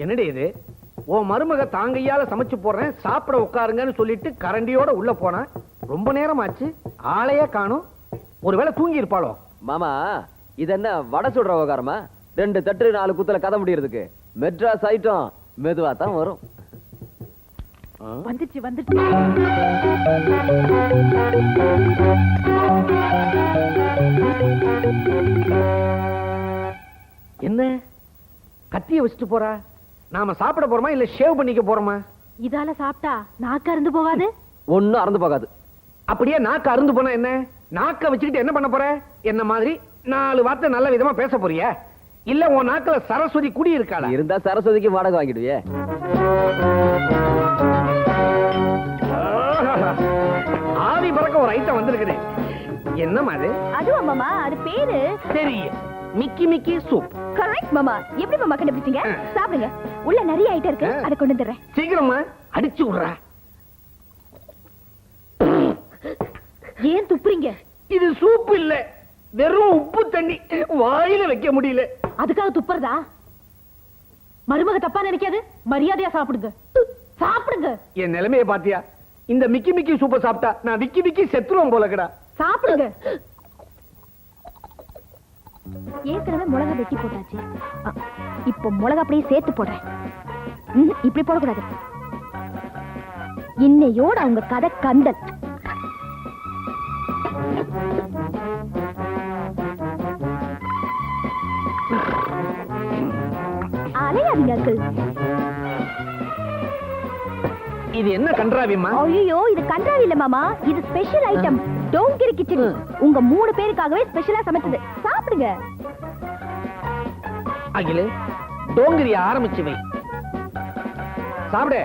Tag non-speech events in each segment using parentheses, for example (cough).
என்னடி இது? உன் மருமக தாங்கையால சமைச்சு போடுறேன் சாப்பிட உட்காருங்கன்னு சொல்லிட்டு கரண்டியோட உள்ள போனா ரொம்ப நேரம் ஆச்சு ஆளையே காணும். ஒருவேளை தூங்கி இருப்பாளோ? மாமா இது என்ன வடை சுடுற விவகாரமா? ரெண்டு தட்டு நாலு குத்துல கதை முடியறதுக்கு. மெட்ராஸ் ஐட்டம் மெதுவா தான் வரும். ஆ? வந்துச்சு வந்துச்சு. என்ன? கத்திய வச்சுட்டு போறா? நாம சாப்பிட போறோமா இல்ல ஷேவ் பண்ணிக்க போறோமா? இதால சாப்பிட்டா நாக்கு அருந்து போகாது? ஒண்ணும் அறந்து போகாது. அப்படியே நாக்கு அருந்து போனா என்ன? நாக்க வச்சுக்கிட்டு என்ன பண்ண போற? என்ன மாதிரி நாலு வார்த்தை நல்ல விதமா பேச போறிய. இல்ல உன் நாக்குல சரஸ்வதி குடி இருக்காளா? இருந்தா சரஸ்வதிக்கு வாடகை வாங்கிடுவியே. ஆவி பறக்க ஒரு ஐட்டம் வந்திருக்குது. என்னம்மா அது? அதுவா மாமா அது பேரு? சரி மிக்கி மிக்கி சூப். கரெக்ட் மாமா. எப்படி மாமா கண்டுபிடிச்சீங்க. சாப்பிடுங்க. உள்ள நிறைய ஐட்டம் இருக்கு. அதை கொண்டு வந்துடுறேன். சீக்கிரமா அடிச்சு விடுறா. ஏன் துப்புறீங்க? இது சூப் இல்ல. வெறும் உப்பு தண்ணி. வாயில வைக்க முடியல. அதுக்காக துப்புறதா? மருமக தப்பா நினைக்காது. மரியாதையா சாப்பிடுங்க. சாப்பிடுங்க. என் நிலைமைய பாத்தியா? இந்த மிக்கி மிக்கி சூப்பர் சாப்பிட்டா நான் விக்கி விக்கி செத்துருவோம் போலக்கடா சாப்பிடுங்க. ஏற்கனவே மிளகா வெட்டி போட்டாச்சு. இப்போ மிளகா அப்படியே சேர்த்து போடுறேன். இப்படி போடக்கூடாது. இன்னையோட அவங்க கதை கந்தல். அலையாதீங்க அங்கிள் இது என்ன கன்றாவியம்மா ஐயோ இது கன்றாவி இல்ல மாமா. இது ஸ்பெஷல் ஐட்டம் டோங்கிரி கிச்சடி உங்க மூணு பேருக்காகவே ஸ்பெஷலா சமைச்சது. சாப்பிடுங்க. அகிலு டோங்கிரிய ஆரம்பிச்சு வை சாப்பிடு.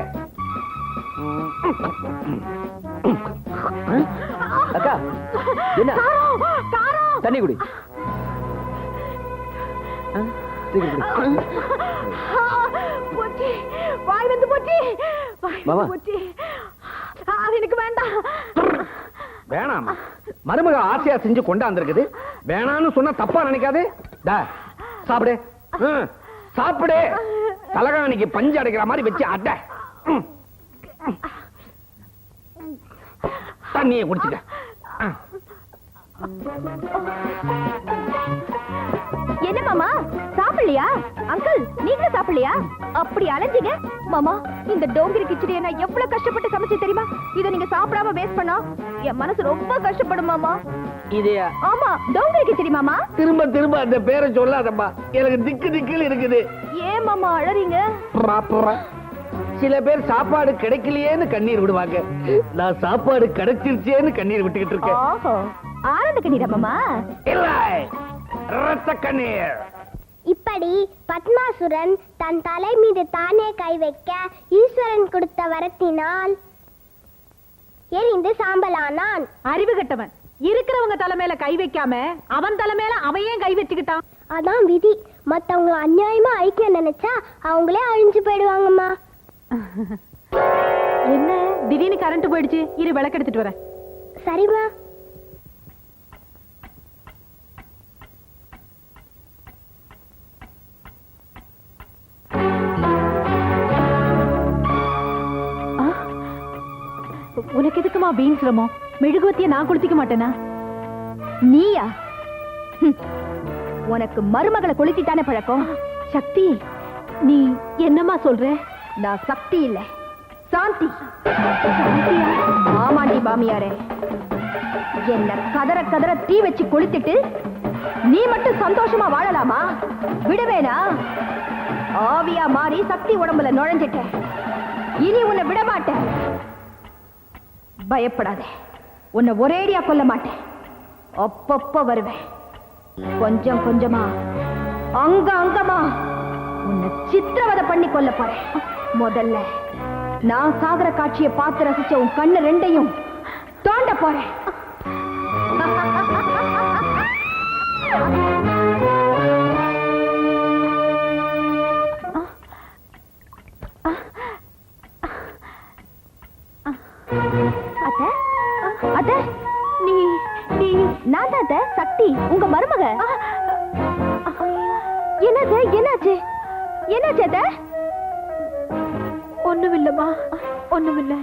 அக்கா என்ன. தண்ணி குடி. எனக்கு வேண்டாம். வேணாமா. மருமக ஆசையா செஞ்சு கொண்டாந்துருக்குது. வேணான்னு சொன்னா தப்பா நினைக்காது. சாப்பிடு. சாப்பிடு. தலகாணிக்கு பஞ்சு அடைக்கிற மாதிரி வச்சு அட. ம். தண்ணியை குடிச்சுக்க. என்ன மாமா? சாப்பிடலையா? அங்கிள் நீங்களும் சாப்பிடலையா? அப்படி அலைஞ்சீங்க? மாமா இந்த டோங்கிரி கிச்சடியை நான் எவ்வளவு கஷ்டப்பட்டு சமைச்சு தெரியுமா? இதை நீங்க சாப்பிடாம வேஸ்ட் பண்ணா என் மனசு ரொம்ப கஷ்டப்படும் மாமா. இதைய? ஆமா டோங்கிரி கிச்சடி மாமா. திரும்ப திரும்ப அந்த பேரை சொல்லாதப்பா எனக்கு திக்கு திக்குன்னு இருக்குது. ஏன் மாமா அழறீங்க? ப்ராப்பரா சில பேர் சாப்பாடு கிடைக்கலையேன்னு கண்ணீர் விடுவாங்க. நான் சாப்பாடு கிடைச்சிருச்சேன்னு கண்ணீர் விட்டுக்கிட்டு இருக்கேன். ஆனந்த கண்ணீரா மாமா? இல்ல. ரத்த கண்ணீர். இப்படி பத்மாசுரன் தன் தலை மீது தானே கை வைக்க ஈஸ்வரன் கொடுத்த வரத்தினால் எரிந்து சாம்பலானான். அறிவு கட்டவன். இருக்கிறவங்க தலைமையில கை வைக்காம அவன் தலைமையில அவன் ஏன் கை வச்சுக்கிட்டான்? அதான் விதி. மத்தவங்க அநியாயமா ஐக்கியம் நினைச்சா அவங்களே அழிஞ்சு போயிடுவாங்கம்மா. (laughs) என்ன? திடீர்னு கரண்ட் போயிடுச்சு. இரு விளக்கு எடுத்துட்டு வரேன். சரிம்மா. உனக்கு எதுக்குமா வீண் சிரமம் மெழுகுவத்திய நான் குளித்திக்க மாட்டேனா? நீயா? உனக்கு மருமகளை கொளுத்தித்தானே பழக்கம். சக்தி நீ என்னம்மா சொல்ற? நான் சக்தி இல்ல. சாந்தி. சாந்தியா? ஆமாண்டி மாமியாரே. என்ன கதற கதற தீ வச்சு கொளுத்திட்டு நீ மட்டும் சந்தோஷமா வாழலாமா? விடுவேனா? ஆவியா மாறி சக்தி உடம்புல நுழைஞ்சிட்ட. இனி உன்னை விடமாட்டேன். பயப்படாதே. உன்னை ஒரேடியா கொல்ல மாட்டேன். அப்பப்ப வருவேன். கொஞ்சம் கொஞ்சமா அங்க அங்கமா உன்னை சித்திரவதை பண்ணி கொல்ல போறேன். முதல்ல நான் சாகர காட்சியை பார்த்து ரசிச்ச உன் கண்ணு ரெண்டையும் தோண்ட போறேன். அத்தை? அத்தை நீ நீ நான் தான் சக்தி உங்க மருமக. என்னது என்னாச்சு? என்னாச்சு அத்தை? ஒண்ணுமில்லம்மா ஒண்ணுமில்லை.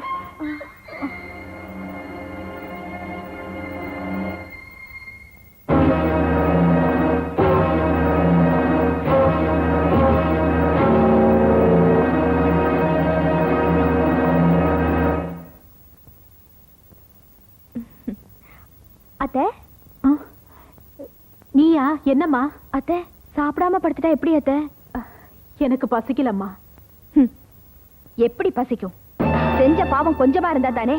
நீயா? என்னம்மா? அத்தை சாப்பிடாம படுத்துட்டா எப்படி அத்தை? எனக்கு பசிக்கலம்மா. எப்படி பசிக்கும்? செஞ்ச பாவம் கொஞ்சமா இருந்தா தானே?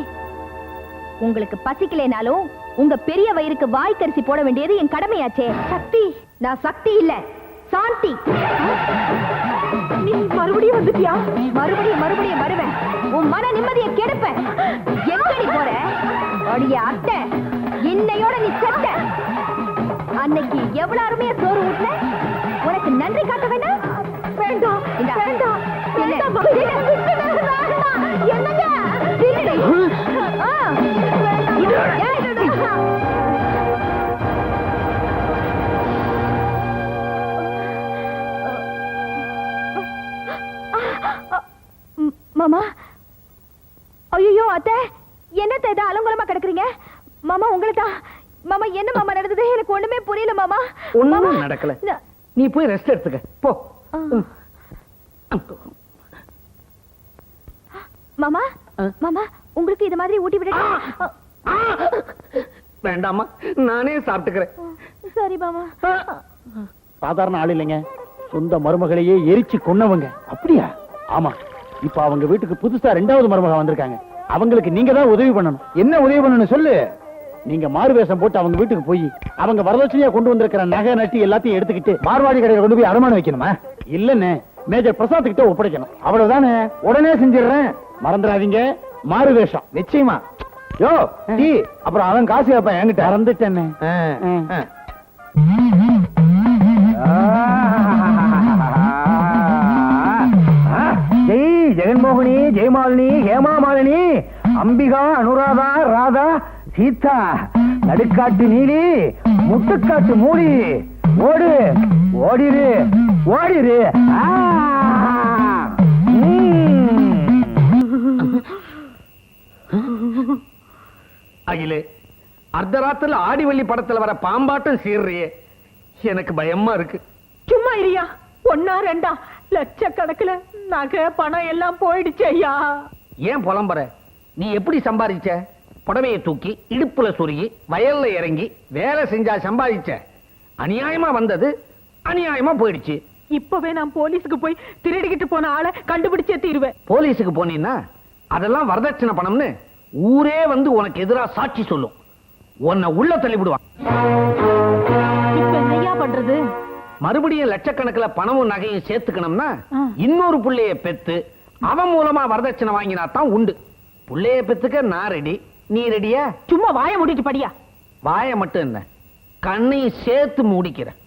உங்களுக்கு பசிக்கலைனாலும் உங்க பெரிய வயிறுக்கு வாய்க்கரிசி போட வேண்டியது என் கடமையாச்சே. சக்தி நான் சக்தி இல்ல சாந்தி. நீ மறுபடியும் வந்துட்டியா? மறுபடியும் மறுபடியும் வருவேன். உன் மன நிம்மதியை கெடுப்பேன். எங்கடி போற? அடிய அத்தை இன்னையோட நீ செத்த. அன்னைக்கு எவ்வளவு அருமையா சோறு ஊட்ட உனக்கு நன்றி காட்ட வேண்டாம்? வேண்டாம் வேண்டாம் மாமா? ஐயோ அத்தை. என்னத்த இது அலங்கோலமா கிடக்குறீங்க? மாமா உங்களை தான் மாமா என்ன மாமா நடந்தது? எனக்கு ஒண்ணுமே புரியல மாமா. ஒண்ணும் நடக்கல. ந- போய் ரெஸ்ட் எடுத்துக்க. போ. மாமா. மாமா உங்களுக்கு இது மாதிரி ஊட்டி விட! வேண்டாமா நானே சாப்பிட்டுக்கிறேன். சரி மாமா. சாதாரண ஆள் இல்லைங்க. சொந்த மருமகளையே எரிச்சு கொன்னவங்க. அப்படியா? ஆமா. இப்ப அவங்க வீட்டுக்கு புதுசா ரெண்டாவது மருமக வந்திருக்காங்க. அவங்களுக்கு நீங்க தான் உதவி பண்ணணும். என்ன உதவி பண்ணணும் சொல்லு. நீங்க மாறு வேஷம் போட்டு அவங்க வீட்டுக்கு போய் அவங்க வரதட்சணையா கொண்டு வந்திருக்கிற நகை நட்டி எல்லாத்தையும் எடுத்துக்கிட்டு மார்வாடி கடையில கொண்டு போய் அடமானம் வைக்கணுமா? இல்லன்னு மேஜர் பிரசாத் கிட்ட ஒப்படைக்கணும். அவ்வளவுதானே? உடனே செஞ்சிடுறேன். மறந்துடாதீங்க. மாறு வேஷம். நிச்சயமா. யோ டீ அப்புறம் அவன் காசு கேப்ப என்கிட்ட. மறந்துட்டேன்னு ஜெய் ஜெகன்மோகினி ஜெயமாலினி ஹேமாமாலினி அம்பிகா அனுராதா ராதா சீதா நடுக்காட்டு நீலி முட்டுக்காட்டு மூலி ஓடு ஓடிரு ஓடிரு. அகிலே அர்த்தராத்திரில ஆடிவள்ளி படத்துல வர பாம்பாட்டம் சீர்றியே. எனக்கு பயமா இருக்கு. சும்மா இரியா ஒன்னா ரெண்டா. லட்சக்கணக்குல நகை பணம் எல்லாம் போயிடுச்சு ஐயா. ஏன் புலம்புற? நீ எப்படி சம்பாதிச்ச புடவையை தூக்கி இடுப்புல சொருகி வயல்ல இறங்கி வேலை செஞ்சா சம்பாதிச்ச. அநியாயமா வந்தது அநியாயமா போயிடுச்சு. இப்பவே நான் போலீஸுக்கு போய் திருடிக்கிட்டு போன ஆளை கண்டுபிடிச்சே தீருவேன். போலீஸுக்கு போனீன்னா அதெல்லாம் வரதட்சணை பணம்னு ஊரே வந்து உனக்கு எதிரா சாட்சி சொல்லும். உன்னை உள்ள தள்ளிவிடுவான். இப்ப என்னையா பண்றது? மறுபடியும் லட்சக்கணக்கில் பணமும் நகையும் சேர்த்துக்கணும்னா. இன்னொரு புள்ளைய பெத்து அவன் மூலமா வரதட்சணை வாங்கினா தான் உண்டு. புள்ளைய பெத்துக்க நான் ரெடி நீ ரெடியா? சும்மா வாயை மூடிட்டு படியா. வாயை மட்டும் என்ன? கண்ணையும் சேர்த்து மூடிக்கிறேன்